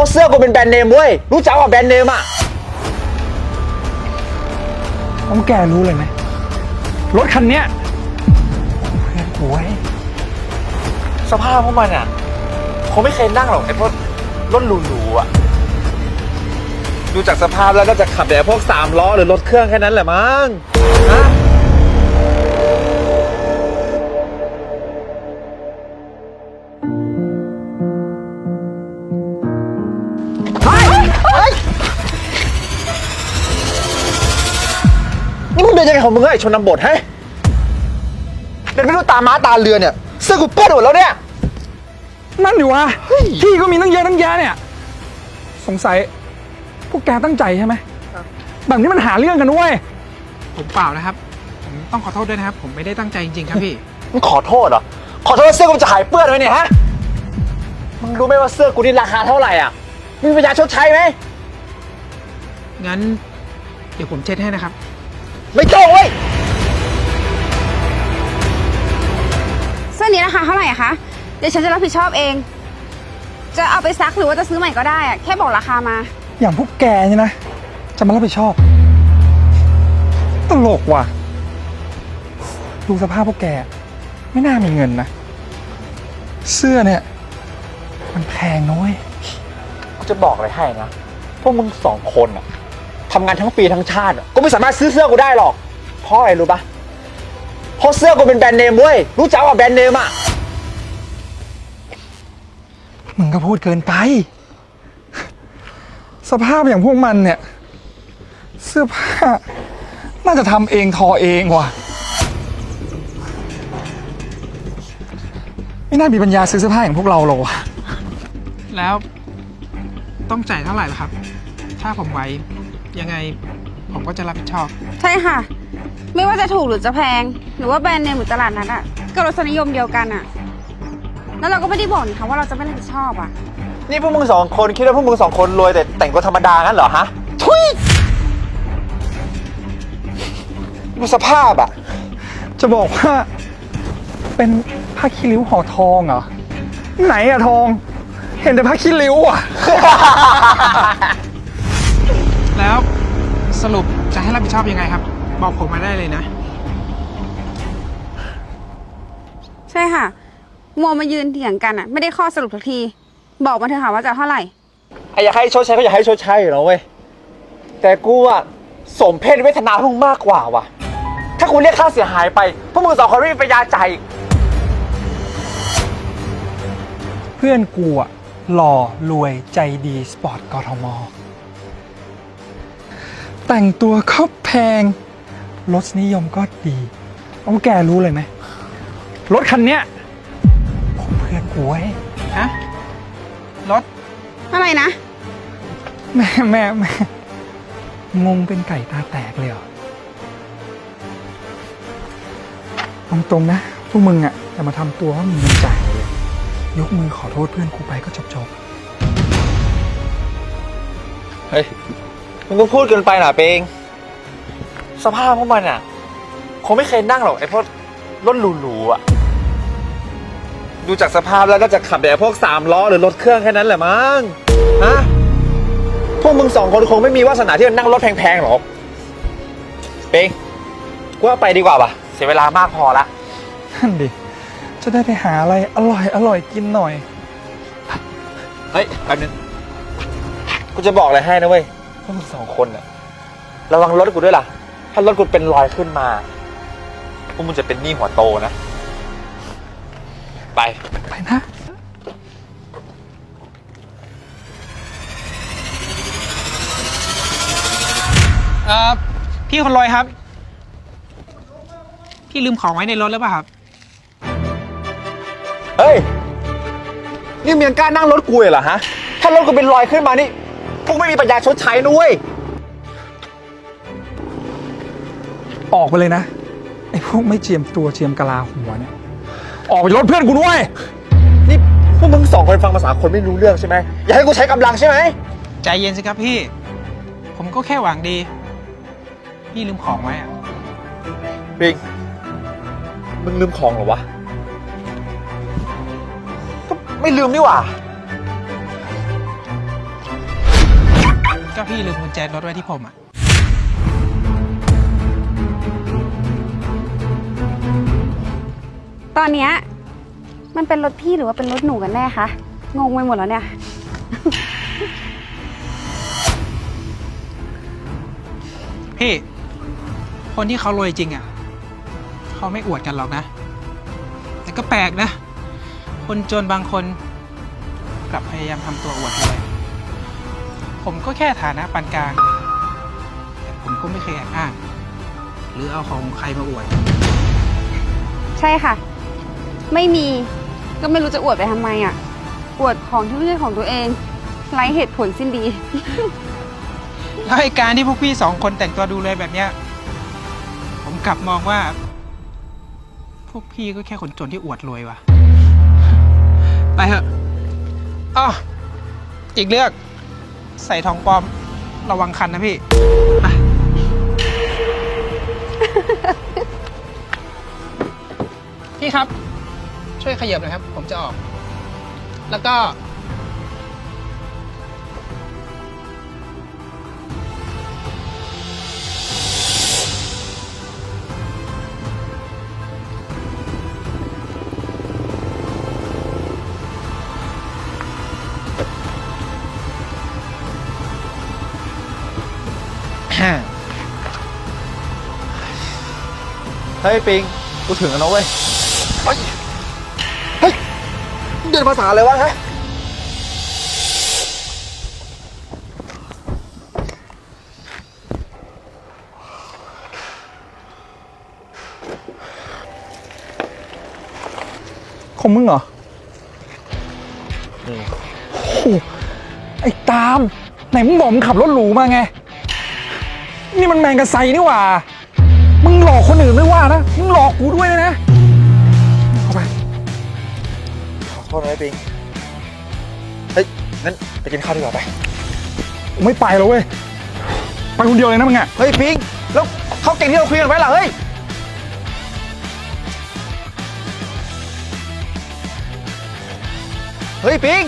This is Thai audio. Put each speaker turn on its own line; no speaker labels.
ราะเสื้อกูเป็นแบรนด์เนมเว้ย รู้จักว่าแบรนด์เนมอะ
ต้องแกรู้เลยไหมรถคันเนี้ยเพื่อนกูเว้ย
สภาพพวกมันอะคงไม่เคยนั่งหรอกไอ้พวกรถหรูๆอะ ดูจากสภาพแล้วก็จะขับแต่พวกสามล้อหรือรถเครื่องแค่นั้นแหละมั้งฮะ ไงของมึงอะไอ้ชนบทให้เดินไม่รู้ตาม้าตาเรือเนี่ยเสื้อกูเปื้อนหมดแล้วเนี่ย
นั่นดิวะที่ก็มีตั้งเยอะตั้งแยะเนี่ย สงสัย พวกแกตั้งใจใช่ไหมแบบนี้มันหาเรื่องกันเว้ย
ผมเปล่านะครับ ผมต้องขอโทษด้วยนะครับ ผมไม่ได้ตั้งใจจริงๆครับพี่
มึงขอโทษเหรอ ขอโทษว่าเสื้อกูจะหายเปื้อนไหมเนี่ยฮะ มึงรู้ไหมว่าเสื้อกูนี่ราคาเท่าไหร่อะมึงมีปัญญาชดใช้ไหม
งั้น เดี๋ยวผมเช็ดให้นะครับ
ไม่ต้องเว้ย
เสื้อนี้ราคาเท่าไหร่อะคะ เดี๋ยวฉันจะรับผิดชอบเอง จะเอาไปซักหรือว่าจะซื้อใหม่ก็ได้อะแค่บอกราคามา
อย่างพวกแกเนี่ยนะ จะมารับผิดชอบ ตลกว่ะ ดูสภาพพวกแก ไม่น่ามีเงินนะ เสื้อเนี่ย มันแพงนะเว้ย
กูจะบอกอะไรให้นะ พวกมึงสองคนอะ ทำงานทั้งปีทั้งชาติอะก็ไม่สามารถซื้อเสื้อกูได้หรอก เพราะอะไรรู้ปะเพราะเสื้อกูเป็นแบรนด์เนมเว้ย รู้จักว่าแบรนด์เนมอะ
มึงก็พูดเกินไป สภาพอย่างพวกมันเนี่ย เสื้อผ้า น่าจะทำเองทอเองว่ะ ไม่น่ามีปัญญาซื้อเสื้อผ้าอย่างพวกเราหรอกวะ
แล้วต้องจ่ายเท่าไหร่ล่ะครับ ถ้าผมไหว ยังไงผมก็จะรับผิดชอบ
ใช่ค่ะ ไม่ว่าจะถูกหรือจะแพง หรือว่าแบรนด์เนมหรือตลาดนัดอะก็รสนิยมเดียวกันอะแล้วเราก็ไม่ได้บอกนี่ค่ะว่าเราจะไม่รับผิดชอบอะ
นี่พวกมึงสองคนคิดว่าพวกมึงสองคนรวยแต่แต่งตัวธรรมดางั้นเหรอฮะทุยดูสภาพอะ
จะบอกว่าเป็นผ้าขี้ริ้วห่อทองเหรอไหนอะทอง เห็นแต่ผ้าขี้ริ้วอะ
แล้วสรุปจะให้รับผิดชอบยังไงครับ บอกผมมาได้เลยนะ
ใช่ค่ะมัวมายืนเถียงกันอะไม่ได้ข้อสรุปทักที บอกมาเถอะค่ะว่าจะเท่าไหร่
ไอ้อยากให้ชดใช้ก็อยากให้ชดใช้อยู่แล้วเว้ย แต่กูอะสมเพศเวทนาพวกมึงมากกว่าว่ะ ถ้ากูเรียกค่าเสียหายไป พวกมึงสองคนไม่มีปัญญาจ่ายอีก
เพื่อนกูอะหล่อรวยใจดีสปอร์ตกทม แต่งตัวก็แพง รสนิยมก็ดีต้องแกรู้เลยไหม รถคันเนี้ยของเพื่อนกูเว้ย
ฮะ รถ
อะไรนะ
แม่แม่แม่งงเป็นไก่ตาแตกเลยเหรอตรงตรงๆนะ พวกมึงอะอย่ามาทำตัวว่ามีเงินจ่ายเลยยกมือขอโทษเพื่อนกูไปก็จบจบ
เฮ้ย มึงก็พูดเกินไปน่ะเปงสภาพพวกมันอะ คงไม่เคยนั่งหรอกไอ้พวกรถหรูๆอะ ดูจากสภาพแล้วก็จะขับแต่พวกสามล้อหรือรถเครื่องแค่นั้นแหละมั้งฮะพวกมึงสองคนคงไม่มีวาสนาที่จะนั่งรถแพงๆหรอกเปงกูว่าไปดีกว่าป่ะ เสียเวลามากพอละ
ๆนั่นดิ จะได้ไปหาอะไรอร่อยอร่อยกินหน่อย
เฮ้ยแป๊บนึงกูจะบอกอะไรให้นะเว้ยพ วกมึงสองคนน่ะระวังรถกูด้วยล่ะ ถ้ารถกูเป็นรอยขึ้นมา พวกมึงจะเป็นหนี้หัวโตนะ ไป
ไปนะ
เอ่อพี่คนรวยครับ พี่ลืมของไว้ในรถหรือเปล่าครับ
เฮ้ย นี่มึงยังกล้านั่งรถกูเหรอฮะ ถ้ารถกูเป็นรอยขึ้นมานี่พ วกไม่มีปัญญาชดใช้นุ้ย
ออกไปเลยนะ ไอ้พวกไม่เจียมตัวเจียมกะลาหัวเนี่ย ออกไปรถเพื่อนกูด้วย
นี่พวกมึงสองคนฟังภาษาคนไม่รู้เรื่องใช่ไหม อย่าให้กูใช้กำลังใช่ไหม
ใจเย็นสิครับพี่ ผมก็แค่หวังดี พี่ลืมของไว้อะ
ปิงมึงลืมของเหรอวะ ก็ไม่ลืมนี่หว่า
ก็พี่ลืมกุญแจรถไว้ที่ผมอะ
ตอนเนี้ยมันเป็นรถพี่หรือว่าเป็นรถหนูกันแน่คะ งงไปหมดแล้วเนี่ย
พี่ คนที่เขารวยจริงอะ เขาไม่อวดกันหรอกนะ แต่ก็แปลกนะ คนจนบางคนกลับพยายามทำตัวอวดรวย ผมก็แค่ฐานะปานกลาง แต่ผมก็ไม่เคยแอบอ้าง หรือเอาของใครมาอวด
ใช่ค่ะ ไม่มีก็ไม่รู้จะอวดไปทำไมอะ อวดของที่ไม่ใช่ของตัวเองไร้เหตุผลสิ้นดี
แล้วไอ้การที่พวกพี่สองคนแต่งตัวดูเลยแบบเนี้ย ผมกลับมองว่า พวกพี่ก็แค่คนจนที่อวดรวยว่ะ ไปเถอะอ๋ออีกเรื่อง ใส่ทองปลอมระวังคันนะพี่ไปพี่ครับ ช่วยขยับหน่อยครับ ผมจะออก แล้วก็
เฮ้ยปิง กูถึงแล้วนะเว้ย เฮ้ย เฮ้ย เดินภาษาอะไรวะฮะ
ของมึงเหรอ
นี่
โอ้โหไอ้ตาม ไหนมึงบอกมึงขับรถหรูมาไง นี่มันแมงกะไซนี่หว่า มึงหลอกคนอื่นไม่ว่านะ มึงหลอกกูด้วยนะ เข้าไป
ขอโทษนะไอ้ปิง เฮ้ย งั้นไปกินข้าวดีกว่าไป
กูไม่ไปแล้วเว้ย ไปคนเดียวเลยนะมึงอะ
เฮ้ยปิง แล้วเขาเก่งที่เราคุยกันไว้ล่ะเฮ้ย เฮ้ยปิง